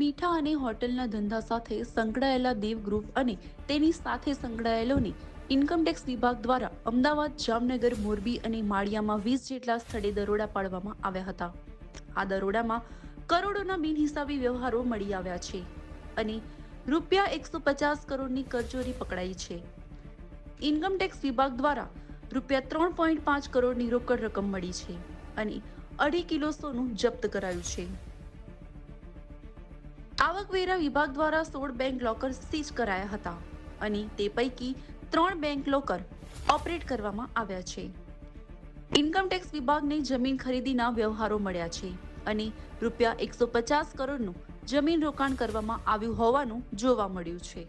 મીઠા અને હોટલના ધંધા સાથે સંકળાયેલા દેવ ગ્રુપ અને તેની સાથે સંકળાયેલોની ઇન્કમટેક્સ વિભાગ દ્વારા અમદાવાદ, જામનગર, મોરબી અને માળિયામાં વીસ જેટલા સ્થળે દરોડા પાડવામાં આવ્યા હતા. આ દરોડામાં કરોડોના બિનહિસાબી વ્યવહારો મળી આવ્યા છે અને રૂપિયા એકસો પચાસ કરોડની કરચોરી પકડાઈ છે. ઇન્કમટેક્સ વિભાગ દ્વારા રૂપિયા ત્રણ પોઈન્ટ પાંચ કરોડની રોકડ રકમ મળી છે અને અઢી કિલો સોનું જપ્ત કરાયું છે. આવકવેરા વિભાગ દ્વારા સોળ બેંક લોકર સીઝ કરાયા હતા અને તે પૈકી ત્રણ બેંક લોકર ઓપરેટ કરવામાં આવ્યા છે. ઇન્કમટેક્સ વિભાગને જમીન ખરીદીના વ્યવહારો મળ્યા છે અને રૂપિયા એકસો પચાસ કરોડનું જમીન રોકાણ કરવામાં આવ્યું હોવાનું જોવા મળ્યું છે.